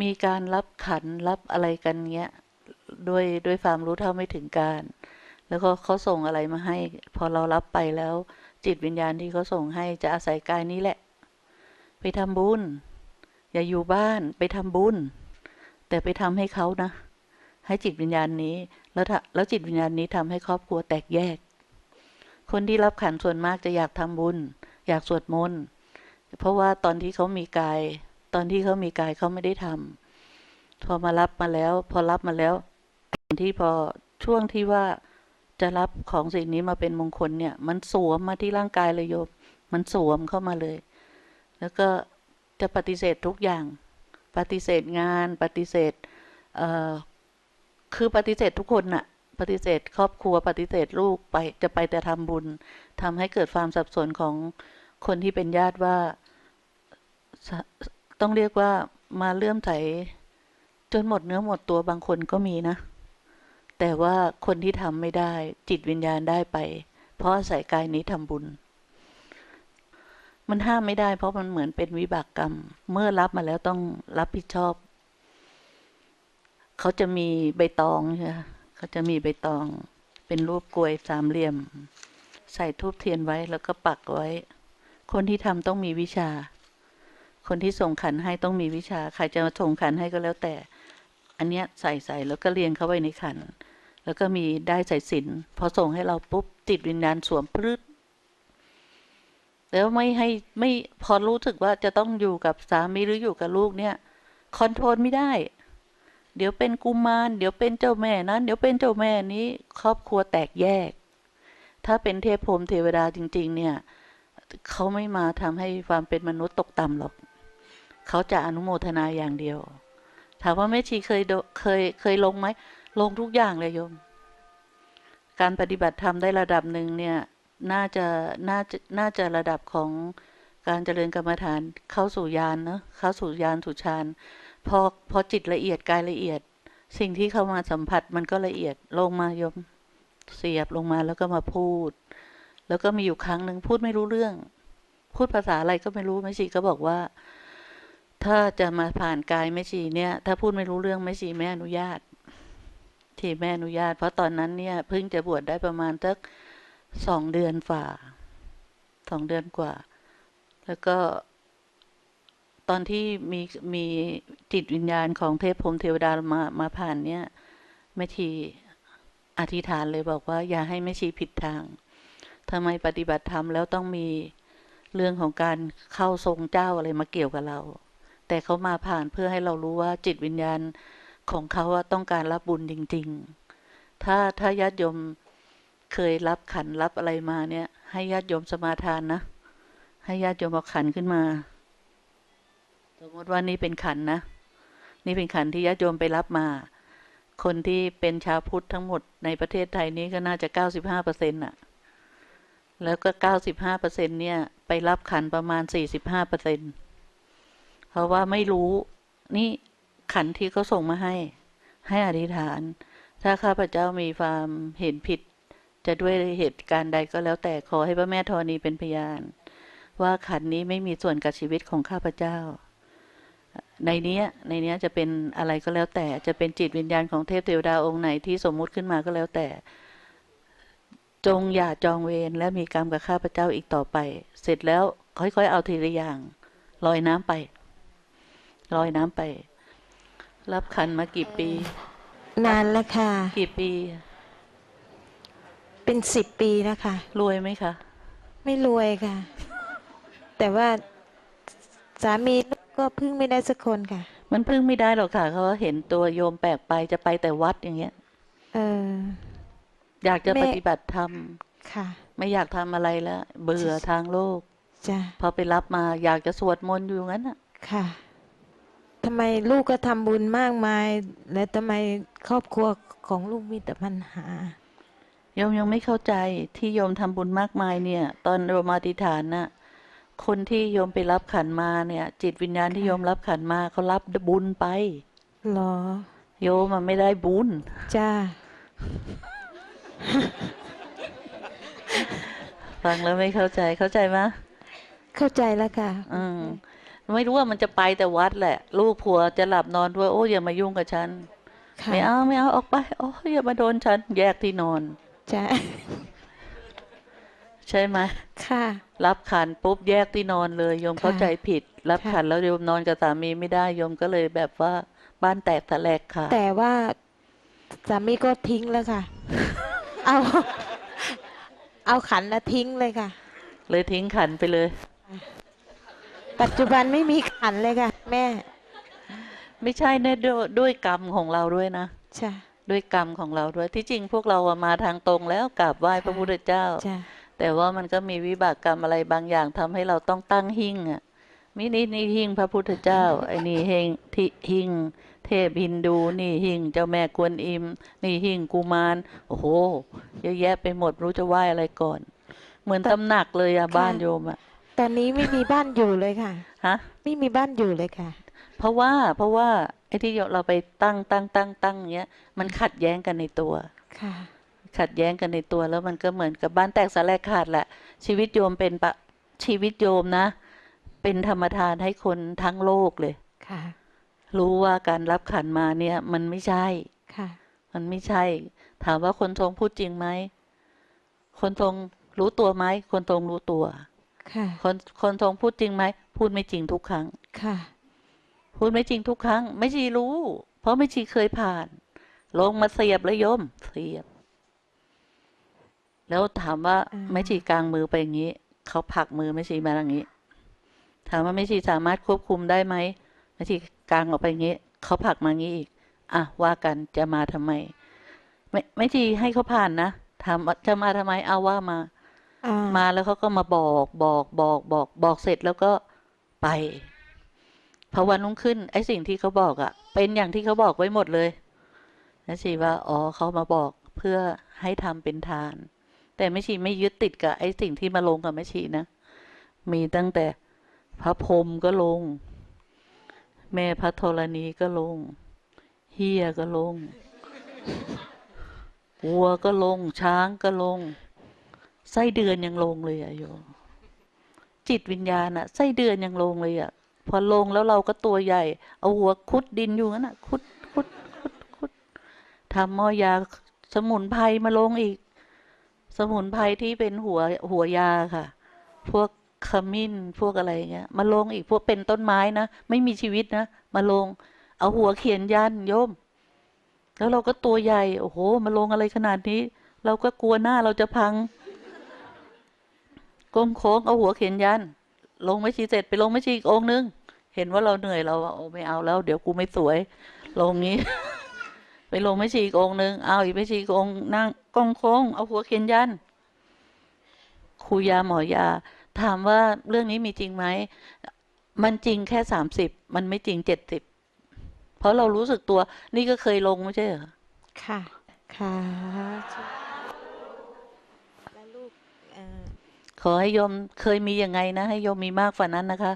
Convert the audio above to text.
มีการรับขันรับอะไรกันเงี้ยด้วยด้วยความรู้เท่าไม่ถึงการ แล้วก็เขาส่งอะไรมาให้ พอเรารับไปแล้ว จิตวิญญาณที่เขาส่งให้จะอาศัยกายนี้แหละ ไปทำบุญ อย่าอยู่บ้านไปทำบุญ แต่ไปทำให้เขานะ ให้จิตวิญญาณนี้ แล้วแล้วจิตวิญญาณนี้ทำให้ครอบครัวแตกแยก คนที่รับขันส่วนมากจะอยากทำบุญ อยากสวดมนต์เพราะว่าตอนที่เขามีกาย ตอนที่เขามีกายเขาไม่ได้ทำพอมารับมาแล้ว พอรับมาแล้วที่พอช่วงที่ว่าจะรับของสิ่งนี้มาเป็นมงคลเนี่ย มันสวมมาที่ร่างกายเลยโยม มันสวมเข้ามาเลย แล้วก็จะปฏิเสธทุกอย่าง ปฏิเสธงาน ปฏิเสธคือปฏิเสธทุกคนน่ะ ปฏิเสธครอบครัว ปฏิเสธลูกไปจะไปแต่ทำบุญทำให้เกิดความสับสนของคนที่เป็นญาติว่า ต้องเรียกว่ามาเลื่อมใสจนหมดเนื้อหมดตัวบางคนก็มีนะ แต่ว่าคนที่ทำไม่ได้จิตวิญญาณได้ไป เพราะอาศัยกายนี้ทำบุญ มันห้ามไม่ได้ เพราะมันเหมือนเป็นวิบากกรรม เมื่อรับมาแล้วต้องรับผิดชอบ เขาจะมีใบตองใช่ไหมเขาจะมีใบตอง เป็นรูปกลวยสามเหลี่ยม ใส่ทูบเทียนไว้แล้วก็ปักไว้ คนที่ทำต้องมีวิชา คนที่ส่งขันให้ต้องมีวิชา ใครจะมาส่งขันให้ก็แล้วแต่ อันเนี้ยใส่ใส่แล้วก็เรียงเข้าไว้ในขัน แล้วก็มีได้ใส่สินพอส่งให้เราปุ๊บจิตวิญญาณสวมพรึดแล้วไม่ให้ไม่พอรู้สึกว่าจะต้องอยู่กับสามีหรืออยู่กับลูกเนี่ยคอนโทรลไม่ได้ เดี๋ยวเป็นกุมารเดี๋ยวเป็นเจ้าแม่นั้น เดี๋ยวเป็นเจ้าแม่นี้ ครอบครัวแตกแยก ถ้าเป็นเทพพรมเทวดาจริง ๆ เนี่ยเขาไม่มาทำให้ความเป็นมนุษย์ตกต่ำหรอก เขาจะอนุโมทนาอย่างเดียว ถามว่าแม่ชีเคยเคยเคยลงไหม ลงทุกอย่างเลยโยม การปฏิบัติธรรมได้ระดับหนึ่งเนี่ย น่าจะน่าจะน่าจะระดับของการเจริญกรรมฐานเข้าสู่ญาณเนอะเข้าสู่ญาณสู่ฌานพอพอจิตละเอียดกายละเอียด สิ่งที่เข้ามาสัมผัสมันก็ละเอียดลงมาโยม เสียบลงมาแล้วก็มาพูด แล้วก็มีอยู่ครั้งหนึ่งพูดไม่รู้เรื่อง พูดภาษาอะไรก็ไม่รู้แม่ชีก็บอกว่า ถ้าจะมาผ่านกายแม่ชีเนี่ย ถ้าพูดไม่รู้เรื่องแม่ชีไม่อนุญาต ที่แม่อนุญาต เพราะตอนนั้นเนี่ยเพิ่งจะบวชได้ประมาณสักสองเดือนฝ่าสองเดือนกว่า แล้วก็ตอนที่มีมีจิตวิญญาณของเทพพรมเทวดามามาผ่านเนี่ยแม่ชีอธิษฐานเลยบอกว่า อย่าให้แม่ชีผิดทางทำไมปฏิบัติธรรมแล้วต้องมีเรื่องของการเข้าทรงเจ้าอะไรมาเกี่ยวกับเรา แต่เขามาผ่านเพื่อให้เรารู้ว่าจิตวิญญาณของเขาอะต้องการรับบุญจริง ๆ ถ้าถ้าญาติโยมเคยรับขันรับอะไรมาเนี่ย ให้ญาติโยมสมาทานนะ ให้ญาติโยมเอาขันขึ้นมา สมมติว่านี่เป็นขันนะ นี่เป็นขันที่ญาติโยมไปรับมา คนที่เป็นชาวพุทธทั้งหมดในประเทศไทยนี้ก็น่าจะเก้าสิบห้าเปอร์เซ็นต์ะแล้วก็เก้าสิบห้าเปอร์เซ็นเนี่ย ไปรับขันประมาณสี่สิบห้าเปอร์เซ็น เพราะว่าไม่รู้ นี่ขันที่เขาส่งมาให้ ให้อธิษฐาน ถ้าข้าพเจ้ามีความเห็นผิด จะด้วยเหตุการณ์ใดก็แล้วแต่ขอให้พระแม่ธรณีเป็นพยาน ว่าขันนี้ไม่มีส่วนกับชีวิตของข้าพเจ้า ในเนี้ยในเนี้ยจะเป็นอะไรก็แล้วแต่ จะเป็นจิตวิญญาณของเทพเทวดาองค์ไหนที่สมมุติขึ้นมาก็แล้วแต่จงอย่าจองเวรและมีกรรมกับข้าพเจ้าอีกต่อไป เสร็จแล้วค่อยๆเอาทีละอย่างลอยน้ำไป ลอยน้ำไป รับขันมากี่ปี นานแล้วค่ะ กี่ปี เป็นสิบปีแล้วค่ะ รวยไหมคะ ไม่รวยค่ะ แต่ว่าสามีก็พึ่งไม่ได้สักคนค่ะ มันพึ่งไม่ได้หรอกค่ะ เขาเห็นตัวโยมแปลกไปจะไปแต่วัดอย่างเงี้ย เออ อยากจะแม่ปฏิบัติธรรม ค่ะ ไม่อยากทำอะไรแล้ว เบื่อทางโลก จ้ะ พอไปรับมาอยากจะสวดมนต์อยู่งั้นอะ ค่ะทำไมลูกก็ทำบุญมากมาย และทำไมครอบครัวของลูกมีแต่ปัญหาโยมยังไม่เข้าใจที่โยมทำบุญมากมายเนี่ย ตอนโยมอธิษฐานน่ะคนที่โยมไปรับขันมาเนี่ย จิตวิญญาณที่โยมรับขันมาเขารับบุญไปหรอ โยมมันไม่ได้บุญจ้าฟังแล้วไม่เข้าใจเข้าใจไหมเข้าใจแล้วค่ะ อืม ไม่รู้ว่ามันจะไปแต่วัดแหละ ลูกผัวจะหลับนอนด้วยโอ้อย่ามายุ่งกับฉันค่ะไม่เอาไม่เอาออกไปโอ้อย่ามาโดนฉัน แยกที่นอนจะใช่ไหมค่ะ รับขันปุ๊บแยกที่นอนเลยโยมค่ะเข้าใจผิด รับค่ะขันแล้วโยมนอนกับสามีไม่ได้โยมก็เลยแบบว่าบ้านแตกแถลกค่ะ แต่ว่าสามีก็ทิ้งแล้วค่ะ เอา เอาขันแล้วทิ้งเลยค่ะ เลยทิ้งขันไปเลย ปัจจุบันไม่มีขันเลยค่ะ แม่ ไม่ใช่เนะด้วยด้วยกรรมของเราด้วยนะจ้ะด้วยกรรมของเราด้วยที่จริงพวกเราอะมาทางตรงแล้วกราบไหว้พระค่ะพุทธเจ้าจ้ะแต่ว่ามันก็มีวิบากกรรมอะไรบางอย่างทำให้เราต้องตั้งหิ้งอะมินี่นี่หิ้งพระพุทธเจ้าไอ้นี่เฮงที่หิ้งเทพฮินดูนี่หิ้งเจ้าแม่กวนอิม นี่หิ้งกุมารโอ้โหเยอะแยะไปหมดรู้จะไหว้อะไรก่อน เหมือนตำหนักเลยอะบ้านโยมอะ ตอนนี้ไม่มีบ้านอยู่เลยค่ะ ฮะ ไม่มีบ้านอยู่เลยค่ะ เพราะว่าเพราะว่าไอ้ที่เราไปตั้งตั้งตั้งตั้งเงี้ยมันขัดแย้งกันในตัวค่ะ ขัดแย้งกันในตัวแล้วมันก็เหมือนกับบ้านแตกสลายขาดแหละ ชีวิตโยมเป็นปะชีวิตโยมนะ เป็นธรรมทานให้คนทั้งโลกเลยค่ะ รู้ว่าการรับขันมาเนี่ย มันไม่ใช่ค่ะ มันไม่ใช่ ถามว่าคนทรงพูดจริงไหมคนทรงรู้ตัวไหมคนทรงรู้ตัว ค่ะ คนคนทรงพูดจริงไหม พูดไม่จริงทุกครั้ง ค่ะ พูดไม่จริงทุกครั้ง ไม่ชีรู้ เพราะไม่ชีเคยผ่าน ลงมาเสียบเลยโยม เสียบ แล้วถามว่าอ่าไม่ชีกลางมือไปอย่างนี้ เขาผลักมือไม่ชีมาอย่างนี้ ถามว่าไม่ชีสามารถควบคุมได้ไหมไม่ชีกลางออกไปอย่างนี้ เขาผลักมาอย่างนี้อีก อะว่ากันจะมาทำไม ไม่ไม่ชีให้เขาผ่านนะถามว่าจะมาทำไมเอาว่ามา อ่ามาแล้วเขาก็มาบอกบอกบอกบอกบอกเสร็จแล้วก็ไปพอวันรุ่งขึ้น ไอ้สิ่งที่เขาบอกอะ่ะ เป็นอย่างที่เขาบอกไว้หมดเลยนะชีว่าอ๋อเขามาบอกเพื่อให้ทำเป็นทาน แต่ไม่ชีไม่ยึดติดกับไอ้สิ่งที่มาลงกับไม่ชีนะมีตั้งแต่พระพรมก็ลง แม่พระธรณีก็ลงเฮียก็ลงวัวก็ลง ช้างก็ลง ไส้เดือนยังลงเลยอะโยมจิตวิญญาณอะไส้เดือนยังลงเลยอะพอลงแล้วเราก็ตัวใหญ่ เอาหัวคุดดินอยู่งั้นอะคุดคุดคุดคุดทำหม้อยาสมุนไพรมาลงอีก สมุนไพรที่เป็นหัวหัวยาค่ะ พวกขมิ้นพวกอะไรเงี้ย มาลงอีกพวกเป็นต้นไม้นะไม่มีชีวิตนะมาลง เอาหัวเขียนยันโยม แล้วเราก็ตัวใหญ่ โอ้โห มาลงอะไรขนาดนี้ เราก็กลัวหน้าเราจะพัง ก้มโค้งเอาหัวเขียนยัน ลงไม่ชีเสร็จไปลงไม่ชีอีกองค์นึง เห็นว่าเราเหนื่อยเราโอ้ไม่เอาแล้ว เดี๋ยวกูไม่สวย ลงงี้ ไปลงไม่ชีอีกองค์นึงเอาอีกไม่ชีอีกองค์นั่งก้มโค้งเอาหัวเขียนยันครูยาหมอยา ถามว่าเรื่องนี้มีจริงไหมมันจริงแค่สามสิบมันไม่จริงเจ็ดสิบเพราะเรารู้สึกตัว นี่ก็เคยลงไม่ใช่เหรอค่ะ ค่ะแล้วลูกเอ่อ ขอให้โยมเคยมียังไงนะ ให้โยมมีมากกว่านั้นนะคะ